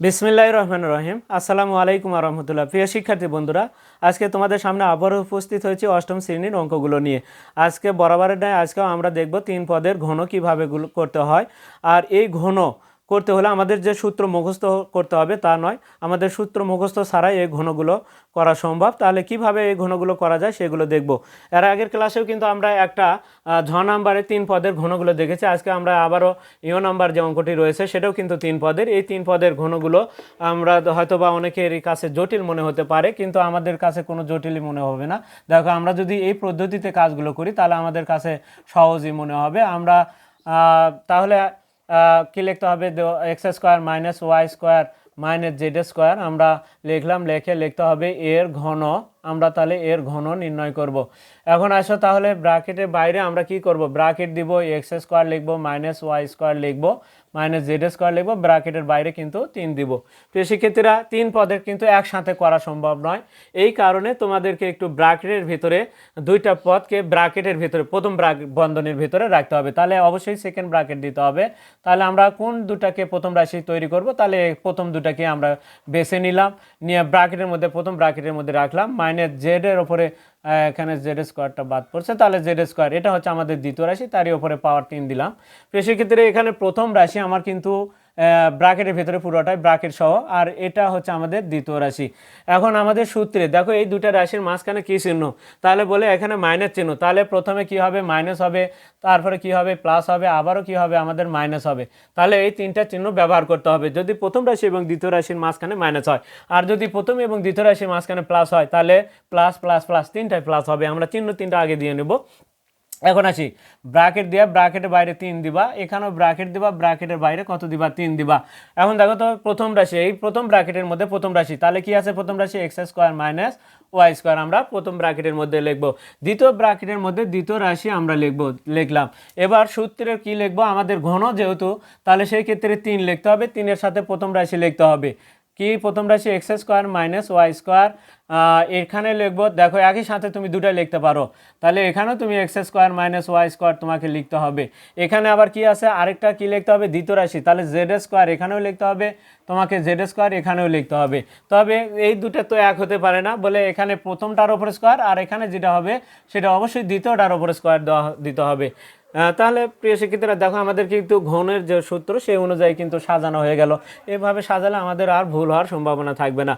বিসমিল্লাহ রহমান রহিম। আসসালামু আলাইকুম আরহামদুল্লাহ প্রিয় শিক্ষার্থী বন্ধুরা, আজকে তোমাদের সামনে আবার উপস্থিত হয়েছি অষ্টম শ্রেণির অঙ্কগুলো নিয়ে। আজকে বরাবরের নয় আজকেও আমরা দেখব তিন পদের ঘন কীভাবে করতে হয়। আর এই ঘন করতে হলে আমাদের যে সূত্র মুখস্থ করতে হবে তা নয়। আমাদের সূত্র মুখস্থ ছাড়াই এই ঘনগুলো করা সম্ভব। তাহলে কীভাবে এই ঘনগুলো করা যায় সেগুলো দেখব। এর আগের ক্লাসেও কিন্তু আমরা একটা ঝ নাম্বারে তিন পদের ঘনগুলো দেখেছি। আজকে আমরা আবারও ইও নাম্বার যে অঙ্কটি রয়েছে সেটাও কিন্তু তিন পদের। এই তিন পদের ঘনগুলো আমরা হয়তো বা অনেকেরই কাছে জটিল মনে হতে পারে, কিন্তু আমাদের কাছে কোনো জটিলই মনে হবে না। দেখো, আমরা যদি এই পদ্ধতিতে কাজগুলো করি, তাহলে আমাদের কাছে সহজই মনে হবে। আমরা তাহলে কি লিখতে হবে? X square minus Y square minus Z square আমরা লিখলাম, লেখে লিখতে হবে এর ঘন আমরা তাহলে এর ঘন নির্ণয় করব। এখন আসো তাহলে ব্র্যাকেটের বাইরে আমরা কি করব? ব্র্যাকেট দিব, এক্স স্কোয়ার লিখব, মাইনাস ওয়াই স্কোয়ার লিখব, মাইনাস জেড স্কোয়ার লিখব, ব্র্যাকেটের বাইরে কিন্তু তিন দিব। প্রিয় শিক্ষার্থীরা তিন পদের কিন্তু একসাথে করা সম্ভব নয়। এই কারণে তোমাদেরকে একটু ব্র্যাকেটের ভিতরে দুইটা পদকে ব্র্যাকেটের ভিতরে, প্রথম বন্ধনীর ভিতরে রাখতে হবে। তাহলে অবশ্যই সেকেন্ড ব্র্যাকেট দিতে হবে। তাহলে আমরা কোন দুটাকে প্রথম রাশি তৈরি করব? তাহলে প্রথম দুটাকে আমরা বেছে নিলাম, নিয়ে ব্র্যাকেটের মধ্যে, প্রথম ব্র্যাকেটের মধ্যে রাখলাম মাইনাস জেডের ওপরে এখানে জেড স্কোয়ারটা বাদ পড়ছে, তাহলে জেড স্কোয়ার, এটা হচ্ছে আমাদের দ্বিতীয় রাশি, তারই ওপরে পাওয়ার তিন দিলাম। তো সেক্ষেত্রে এখানে প্রথম রাশি আমার কিন্তু ব্র্যাকেটের ভেতরে পুরোটাই ব্র্যাকেট সহ, আর এটা হচ্ছে আমাদের দ্বিতীয় রাশি। এখন আমাদের সূত্রে, দেখো এই দুটা রাশির মাঝখানে কী চিহ্ন? তাহলে বলে এখানে মাইনাস চিহ্ন। তাহলে প্রথমে কি হবে? মাইনাস হবে। তারপরে কি হবে? প্লাস হবে। আবারও কি হবে? আমাদের মাইনাস হবে। তাহলে এই তিনটা চিহ্ন ব্যবহার করতে হবে। যদি প্রথম রাশি এবং দ্বিতীয় রাশির মাঝখানে মাইনাস হয়, আর যদি প্রথম এবং দ্বিতীয় রাশির মাঝখানে প্লাস হয়, তাহলে প্লাস প্লাস প্লাস তিনটায় প্লাস হবে। আমরা চিহ্ন তিনটা আগে দিয়ে নেব। এখন আসি। ব্র্যাকেট দিয়া ব্র্যাকেটের বাইরে তিন দিবা, এখানেও ব্র্যাকেট দিবা, ব্র্যাকেটের বাইরে কত দিবা? তিন দিবা। এখন দেখো তো প্রথম রাশি, এই প্রথম ব্র্যাকেটের মধ্যে প্রথম রাশি, তাহলে কি আছে প্রথম রাশি? X square minus Y square আমরা প্রথম ব্র্যাকেটের মধ্যে লিখব। দ্বিতীয় ব্র্যাকেটের মধ্যে দ্বিতীয় রাশি আমরা লিখব, লিখলাম। এবার সূত্রের কি লিখব? আমাদের ঘন যেহেতু, তাহলে সেই ক্ষেত্রে তিন লিখতে হবে, তিনের সাথে প্রথম রাশি লিখতে হবে। কি প্রথম রাশি X square minus Y square এখানে লিখব, দেখো একই সাথে তুমি দুটাই লিখতে পারো। তাহলে এখানেও তুমি X square minus Y square তোমাকে লিখতে হবে। এখানে আবার কি আছে? আরেকটা কি লিখতে হবে? দ্বিতীয় রাশি। তাহলে জেড স্কোয়ার এখানেও লিখতে হবে, তোমাকে জেড স্কোয়ার এখানেও লিখতে হবে। তবে এই দুটো তো এক হতে পারে না, বলে এখানে প্রথমটার ওপর স্কোয়ার আর এখানে যেটা হবে, সেটা অবশ্যই দ্বিতীয়টার ওপর স্কোয়ার দেওয়া, দিতে হবে। তাহলে প্রিয় শিক্ষিতরা, দেখো আমাদের কিন্তু ঘনের যে সূত্র, সেই অনুযায়ী কিন্তু সাজানো হয়ে গেল। এভাবে সাজালে আমাদের আর ভুল হওয়ার সম্ভাবনা থাকবে না।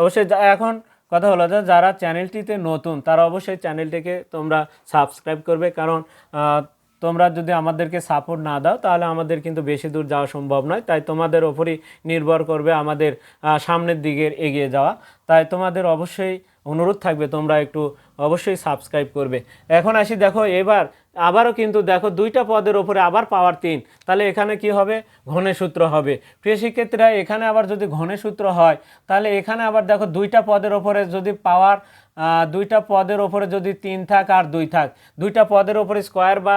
অবশ্যই এখন কথা হলো যে যারা চ্যানেলটিতে নতুন, তারা অবশ্যই চ্যানেলটিকে তোমরা সাবস্ক্রাইব করবে। কারণ তোমরা যদি আমাদেরকে সাপোর্ট না দাও, তাহলে আমাদের কিন্তু বেশি দূর যাওয়া সম্ভব নয়। তাই তোমাদের ওপরই নির্ভর করবে আমাদের সামনের দিকে এগিয়ে যাওয়া। তাই তোমাদের অবশ্যই অনুরোধ থাকবে, তোমরা একটু অবশ্যই সাবস্ক্রাইব করবে। এখন আসি, দেখো এবার আবারও কিন্তু দেখো দুইটা পদের ওপরে আবার পাওয়ার তিন। তাহলে এখানে কি হবে? ঘনের সূত্র হবে। প্রিয় শিক্ষার্থীরা, এখানে আবার যদি ঘনের সূত্র হয়, তাহলে এখানে আবার দেখো দুইটা পদের ওপরে যদি পাওয়ার দুইটা পদের ওপরে যদি তিন থাক আর দুই থাক, দুইটা পদের ওপরে স্কোয়ার বা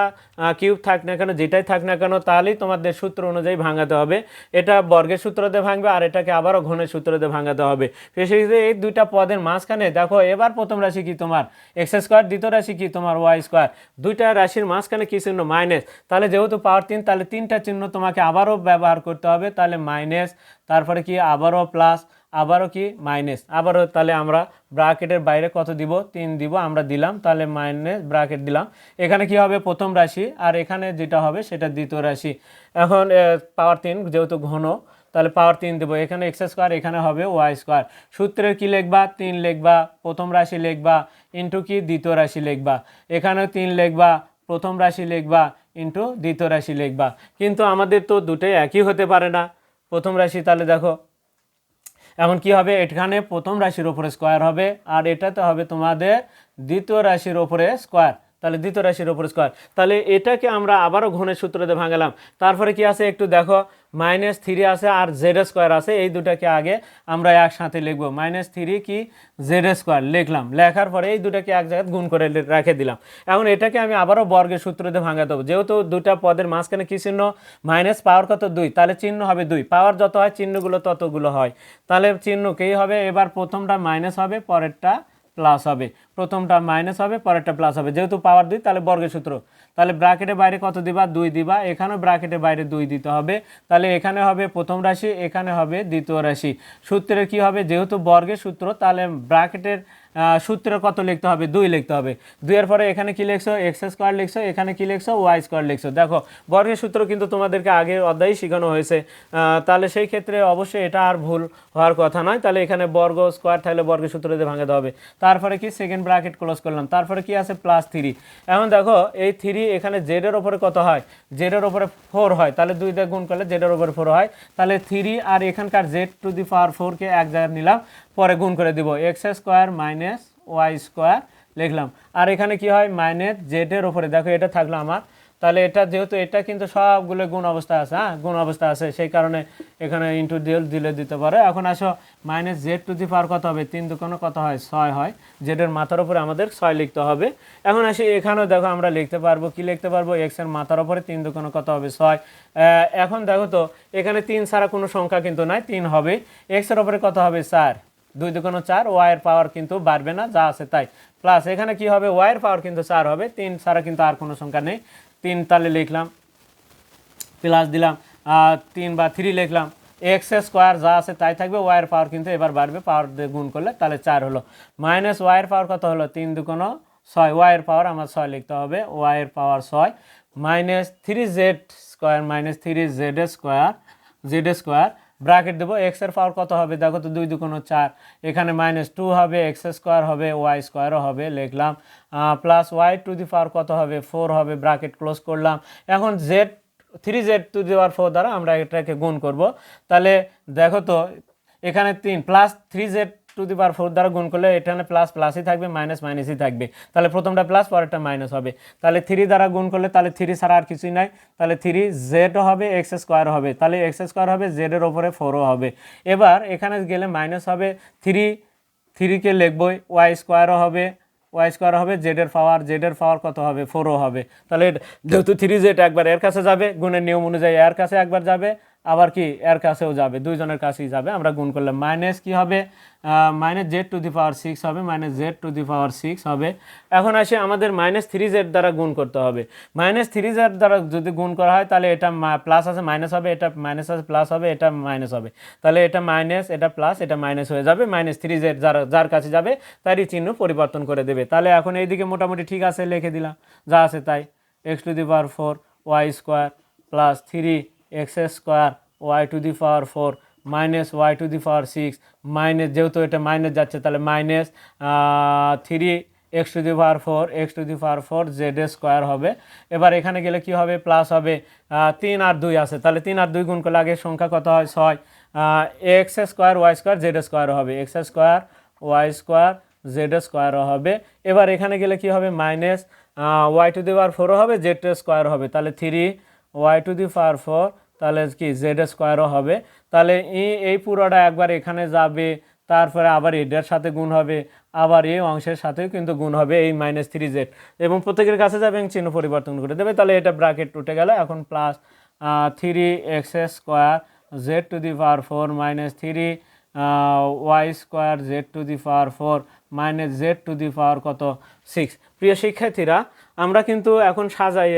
কিউব থাক না কেন, যেটাই থাক না কেন, তাহলেই তোমাদের সূত্র অনুযায়ী ভাঙাতে হবে। এটা বর্গের সূত্র দিয়ে ভাঙবে, আর এটাকে আবারও ঘনের সূত্র দিয়ে ভাঙাতে হবে। সেক্ষেত্রে এই দুইটা পদের মাঝখানে দেখো, এবার প্রথম রাশি কি তোমার? এক্স স্কোয়ার, দ্বিতীয় রাশি কি তোমার? Y square. দুইটা রাশির মাঝখানে কি চিহ্ন? মাইনাস তাহলে যেহেতু পাওয়ার তিন, তাহলে তিনটা চিহ্ন তোমাকে আবারও ব্যবহার করতে হবে। তাহলে মাইনাস তারপরে কি? আবারও প্লাস আবারও কি? মাইনাস আবারও তাহলে আমরা ব্রাকেটের বাইরে কত দিব? তিন দিব, আমরা দিলাম। তাহলে মাইনাস ব্রাকেট দিলাম। এখানে কি হবে? প্রথম রাশি। আর এখানে যেটা হবে, সেটা দ্বিতীয় রাশি। এখন পাওয়ার তিন যেহেতু ঘন, তাহলে পাওয়ার তিন দেবো। এখানে এক্স স্কোয়ার এখানে হবে ওয়াই স্কোয়ার সূত্রের কি লিখবা? তিন লিখবা। প্রথম রাশি লিখবা। ইন্টু কি? দ্বিতীয় রাশি লিখবা। এখানেও তিন লিখবা। প্রথম রাশি লিখবা ইন্টু দ্বিতীয় রাশি লিখবা। কিন্তু আমাদের তো দুটোই একই হতে পারে না। প্রথম রাশি তাহলে দেখো, এখন কি হবে? এখানে প্রথম রাশির ওপরে স্কোয়ার হবে, আর এটাতে হবে তোমাদের দ্বিতীয় রাশির ওপরে স্কোয়ার তাহলে দ্বিতীয় রাশির ওপরে স্কোয়ার তাহলে এটাকে আমরা আবারও ঘনের সূত্র দিয়ে ভাঙালাম। তারপরে কি আছে একটু দেখো মাইনাস থ্রি আছে আর জেড স্কোয়ার আছে, এই দুটাকে আগে আমরা একসাথে লিখব। মাইনাস থ্রি কি? জেড স্কোয়ার লিখলাম। লেখার পরে এই দুটাকে এক জায়গায় গুণ করে রেখে দিলাম। এখন এটাকে আমি আবারও বর্গের সূত্র দিয়ে ভাঙাতে হবে যেহেতু দুটা পদের মাঝখানে কি চিহ্ন? মাইনাস পাওয়ার কত? দুই। তাহলে চিহ্ন হবে দুই। পাওয়ার যত হয়, চিহ্নগুলো ততগুলো হয়। তাহলে চিহ্ন কেই হবে? এবার প্রথমটা মাইনাস হবে, পরেরটা প্লাস হবে। প্রথমটা মাইনাস হবে, পরেরটা প্লাস হবে। যেহেতু পাওয়ার দুই, তাহলে বর্গের সূত্র। তাহলে ব্র্যাকেটের বাইরে কত দিবা? দুই দিবা। এখানেও ব্র্যাকেটের বাইরে দুই দিতে হবে। তাহলে এখানে হবে প্রথম রাশি, এখানে হবে দ্বিতীয় রাশি। সূত্রের কি হবে? যেহেতু বর্গের সূত্র, তাহলে ব্র্যাকেটের সূত্র কত লিখতে হবে? দুই লিখতে হবে। দুইয়ের পরে এখানে কি লিখছো? এক্স স্কোয়ার লিখছো। এখানে কি লিখছো? ওয়াই স্কোয়ার লিখছো। দেখো, বর্গের সূত্র কিন্তু তোমাদেরকে আগে অধ্যায় শেখানো হয়েছে। তাহলে সেই ক্ষেত্রে অবশ্যই এটা আর ভুল হওয়ার কথা নয়। তাহলে এখানে বর্গ স্কোয়ার থাকলে বর্গের সূত্র দিয়ে ভাঙাতে হবে। তারপরে কি? সেকেন্ড ব্র্যাকেট ক্লোজ করলাম। তারপরে কি আছে? প্লাস থ্রি এখন দেখো, এই থ্রি এখানে জেডের ওপরে কত হয়? জেডের ওপরে ফোর হয়। তাহলে দুই দিয়ে গুণ করলে জেডের ওপরে ফোর হয়। তাহলে থ্রি আর এখানকার জেড টু দি পাওয়ার ফোরকে এক জায়গায় নিলাম। পরে গুণ করে দিব। X square minus Y square লিখলাম। আর এখানে কি হয়? মাইনাস জেডের ওপরে দেখো, এটা থাকল আমার। তাহলে এটা যেহেতু এটা কিন্তু সবগুলো গুণ অবস্থা আছে হ্যাঁ? গুণ অবস্থা আছে। সেই কারণে এখানে ইন্টু দিল দিলে দিতে পারে। এখন আসো minus Z to the power কত হবে? তিন দুকোনো কত হয়? ছয় হয়। জেডের মাথার উপরে আমাদের ছয় লিখতে হবে। এখন আসি, এখানেও দেখো আমরা লিখতে পারব। কি লিখতে পারব? এক্সের মাথার উপরে তিন দুকোনো কত হবে? ছয়। এখন দেখো তো, এখানে তিন ছাড়া কোনো সংখ্যা কিন্তু নাই। তিন হবে। এক্সের উপরে কত হবে? চার। দুই দুগুণ চার ওয়াইয়ের পাওয়ার কিন্তু বাড়বে না, যা আছে তাই। প্লাস এখানে কি হবে? ওয়াইয়ের পাওয়ার কিন্তু চার হবে। তিন ছাড়া কিন্তু আর কোনো সংখ্যা নেই। তিন তাহলে লিখলাম প্লাস দিলাম তিন বা থ্রি লিখলাম। এক্স স্কোয়ার যা আছে তাই থাকবে ওয়াইয়ের পাওয়ার কিন্তু এবার বাড়বে পাওয়ার দিয়ে গুণ করলে তাহলে চার হলো। মাইনাস ওয়াইয়ের পাওয়ার কত হলো? তিন দুগুণ ছয়। ওয়াইয়ের পাওয়ার আমার ছয় লিখতে হবে ওয়াইয়ের পাওয়ার ছয়। Minus three Z square minus three Z square Z square bracket দেবো এক্সের পাওয়ার কত হবে? দেখো তো দুই দুকোনো চার, এখানে মাইনাস টু হবে এক্স স্কোয়ার হবে ওয়াই স্কোয়ারও হবে, লিখলাম। Plus Y to the power কত হবে? ফোর হবে, ব্র্যাকেট ক্লোজ করলাম। এখন Z three Z to the power four দ্বারা আমরা এটাকে গুণ করব। তাহলে দেখো তো, এখানে তিন plus three Z to the power four দ্বারা গুণ করলে এখানে প্লাস প্লাসই থাকবে মাইনাস মাইনাসই থাকবে। তাহলে প্রথমটা প্লাস পরেরটা মাইনাস হবে। তাহলে থ্রি দ্বারা গুণ করলে তাহলে থ্রি ছাড়া আর কিছুই নাই। তাহলে থ্রি জেড হবে এক্স স্কোয়ার হবে। তাহলে এক্স স্কোয়ার হবে জেডের ওপরে ফোরও হবে। এবার এখানে গেলে মাইনাস হবে থ্রি থ্রিকে লিখবই ওয়াই স্কোয়ারও হবে ওয়াই স্কোয়ার হবে জেডের পাওয়ার জেডের পাওয়ার কত হবে? ফোরও হবে। তাহলে যেহেতু থ্রি জেড একবার এর কাছে যাবে, গুণের নিয়ম অনুযায়ী এর কাছে একবার যাবে আবার কি এর কাছেও যাবে, দুইজনের কাছেই যাবে। আমরা গুণ করলে মাইনাস কি হবে? Minus Z to the power six হবে minus Z to the power six হবে। এখন আসে আমাদের মাইনাস থ্রি জেড দ্বারা গুণ করতে হবে। মাইনাস থ্রি জেড দ্বারা যদি গুণ করা হয়, তাহলে এটা প্লাস আছে মাইনাস হবে, এটা মাইনাস আছে প্লাস হবে, এটা মাইনাস হবে। তাহলে এটা মাইনাস এটা প্লাস এটা মাইনাস হয়ে যাবে। মাইনাস থ্রি জেড যারা, যার কাছে যাবে, তারই চিহ্ন পরিবর্তন করে দেবে। তাহলে এখন এইদিকে মোটামুটি ঠিক আছে, লিখে দিলাম। যা আছে তাই। X to the power four Y square plus three X square Y to the power four minus Y to the power six minus, যেহেতু এটা মাইনাস যাচ্ছে, তাহলে minus three X to the power four, X to the power four, Z square হবে। এবার এখানে গেলে কি হবে? প্লাস হবে তিন আর দুই আছে। তাহলে তিন আর দুই গুণ করলে আগে সংখ্যা কত হয়? ছয়। X square, Y square, Z square হবে। X square, Y square, Z স্কোয়ারও হবে। এবার এখানে গেলে কি হবে? Minus Y to the power ফোরও হবে, জেড স্কোয়ার হবে। তাহলে three Y to the power four তাহলে কি জেড স্কোয়ারও হবে। তাহলে এই পুরোটা একবার এখানে যাবে, তারপরে আবার এটার সাথে গুণ হবে, আবার এই অংশের সাথেও কিন্তু গুণ হবে এই মাইনাস থ্রি জেড এবং প্রত্যেকের কাছে যাবে এবং চিহ্ন পরিবর্তন করে দেবে। তাহলে এটা ব্র্যাকেট উঠে গেল। এখন plus three X square Z to the power four minus three Y square Z to the power four minus Z to the power কত? সিক্স প্রিয় শিক্ষার্থীরা, আমরা কিন্তু এখন সাজাই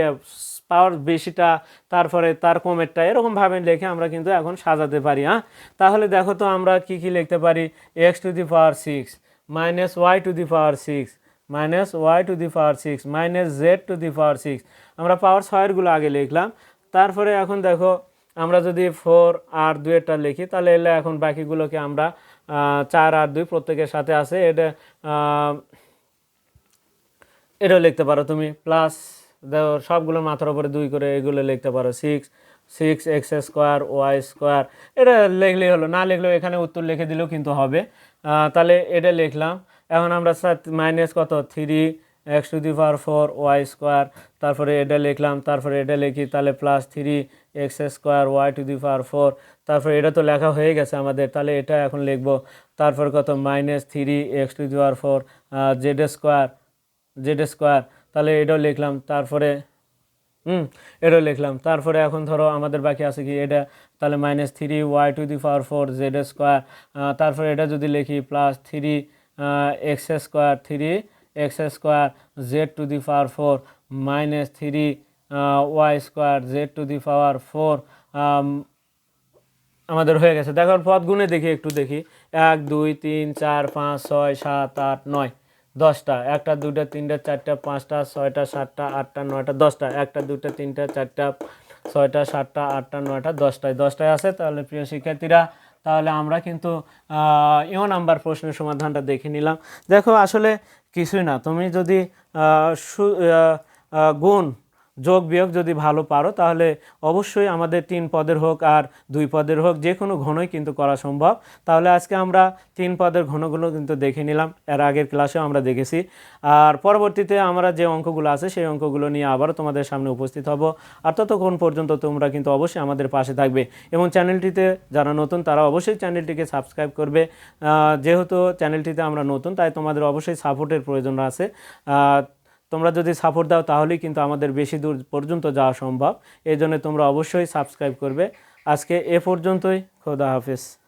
পাওয়ার বেশিটা, তারপরে তার কমেরটা এরকমভাবে লিখে আমরা কিন্তু এখন সাজাতে পারি হ্যাঁ? তাহলে দেখো তো আমরা কি কি লিখতে পারি? X to the power six minus Y to the power six minus Y to the power six minus Z to the power six আমরা পাওয়ার ছয়েরগুলো আগে লিখলাম, তারপরে এখন দেখো আমরা যদি ফোর আর দুয়েরটা লিখি, তাহলে এলে এখন বাকিগুলোকে আমরা চার আর দুই প্রত্যেকের সাথে আছে, এটা এটাও লিখতে পারো তুমি প্লাস দেখো সবগুলোর মাথার উপরে দুই করে এগুলো লিখতে পারো six six X square Y square এটা লিখলেই হলো, না লিখলেও এখানে উত্তর লিখে দিলেও কিন্তু হবে। তাহলে এটা লিখলাম। এখন আমরা মাইনাস কত? Three X to the power four Y square তারপরে এটা লিখলাম, তারপরে এটা লিখি, তাহলে plus three X square Y to the power four তারপরে এটা তো লেখা হয়ে গেছে আমাদের, তাহলে এটা এখন লিখব। তারপর কত? Minus three X to the power four Z square Z square তাহলে এটাও লিখলাম, তারপরে, হুম, এটাও লিখলাম। তারপরে এখন ধরো আমাদের বাকি আছে কি, এটা তাহলে minus three Y to the power four Z square তারপরে এটা যদি লিখি plus three X square three X square Z to the power four minus three Y square Z to the power four আমাদের হয়ে গেছে। দেখো পদ গুণে দেখি, একটু দেখি। এক, দুই, তিন, চার, পাঁচ, ছয়, সাত, আট, নয়। দশটা, একটা দুটা তিনটা, চারটা, পাঁচটা, ছয়টা, সাতটা, আটটা, নয়টা, দশটা, একটা দুটা তিনটা, চারটা, ছয়টা, সাতটা, আটটা, নয়টা, দশটায়। দশটায় আছে, তাহলে প্রিয় শিক্ষার্থীরা, তাহলে আমরা কিন্তু ইও নাম্বার প্রশ্নের সমাধানটা দেখে নিলাম। দেখো, আসলে কিছুই না। তুমি যদি গুণ যোগ বিয়োগ যদি ভালো পারো, তাহলে অবশ্যই আমাদের তিন পদের হোক আর দুই পদের হোক, যে কোনো ঘনই কিন্তু করা সম্ভব। তাহলে আজকে আমরা তিন পদের ঘনগুলো কিন্তু দেখে নিলাম, এর আগের ক্লাসেও আমরা দেখেছি। আর পরবর্তীতে আমরা যে অঙ্কগুলো আছে, সেই অঙ্কগুলো নিয়ে আবারও তোমাদের সামনে উপস্থিত হব। আর ততক্ষণ পর্যন্ত তোমরা কিন্তু অবশ্যই আমাদের পাশে থাকবে। এবং চ্যানেলটিতে যারা নতুন, তারা অবশ্যই চ্যানেলটিকে সাবস্ক্রাইব করবে। যেহেতু চ্যানেলটিতে আমরা নতুন, তাই তোমাদের অবশ্যই সাপোর্টের প্রয়োজন আছে। তোমরা যদি সাপোর্ট দাও, তাহলেই কিন্তু আমাদের বেশি দূর পর্যন্ত যাওয়া সম্ভব। এই জন্য তোমরা অবশ্যই সাবস্ক্রাইব করবে। আজকে এ পর্যন্তই। খোদা হাফেজ।